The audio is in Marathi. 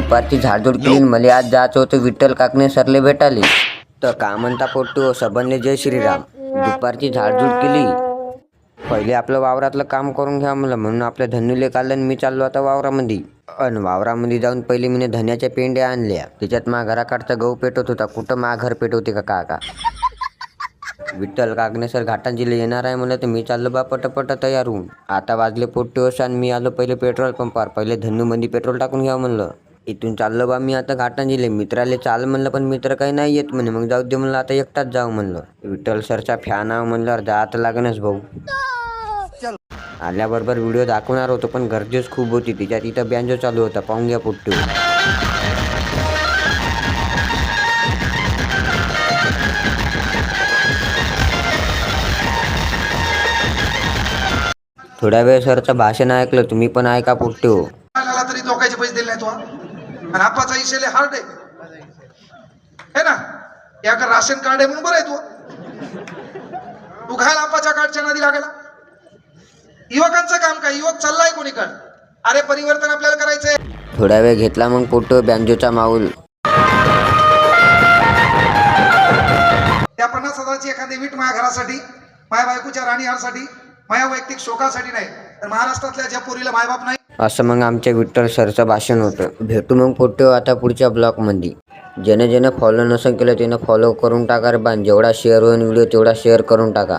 दुपारची झाडझूड केली मला. आज जायचं होतं विठ्ठल काकणे सरले भेटाले तर का म्हणता पोट्टू सबनले जय श्रीराम. दुपारची झाडझूड केली. पहिले आपलं वावरातलं काम करून घ्या मला म्हणून आपल्या धनुले आणि मी चाललो आता वावरामध्ये. अन वावरामध्ये जाऊन पहिले मी धन्याच्या पेंड्या आणल्या. त्याच्यात मा घराकडचा गहू पेटवत होता. कुठं मा घर पेटवते का काका? विठ्ठल कागनेसर घाटांजीला येणार आहे म्हणलं तर मी चाललो बा पटपट तयार होऊन. आता वाजले पोट्टे वर्ष आणि मी आलो पहिले पेट्रोल पंपावर पहिले धन्नूमध्ये पेट्रोल टाकून घ्या म्हणलं. इथून चाललो बा मी आता घाटांजीले. मित्राले चाल म्हणलं पण मित्र काही नाही येत म्हणे. मग जाऊ दे म्हणलं आता एकटाच जाऊ म्हणलं. विठ्ठल सरचा फॅन आव म्हणल्यावर जात लागणच भाऊ. आल्याबरोबर व्हिडिओ दाखवणार होतो पण गर्दीच खूप होती. तिच्यात इथं बँजो चालू होता. पाहून घ्या पोट्टे थोड्या वेळ सरचं भाषण ऐकलं. तुम्ही पण ऐका पुट्टू तरी धोकायचे पैसे दिले नाही तो आणि आपाचा इशेले हार्ड आहे. है ना? या का राशन कार्ड आहे म्हणून बरं आहे तू. तू घाल आपाच्या कार्डच्या नादी लागायला. युवकांचं काम काय? युवक चाललाय कोणीकडं? अरे परिवर्तन आपल्याला करायचंय. थोड्या वेळ घेतला मग पोट्टे बँजोचा माऊल. त्या पन्नास हजाराची एखादी वीट माझ्या घरासाठी माझ्या बायकोच्या राणीहारसाठी माझ्या वैयक्तिक शोकासाठी नाही. तर महाराष्ट्रातल्या ज्या पोरीला मायबाप नाही असं मग आमच्या विठ्ठल सरचं भाषण होतं. भेटू मग पोट्टे आता पुढच्या ब्लॉगमध्ये. ज्याने ज्याने फॉलो नसेल केलं त्यानं फॉलो करून टाका रे बाण. जेवढा शेअर होईल व्हिडिओ तेवढा शेअर करून टाका.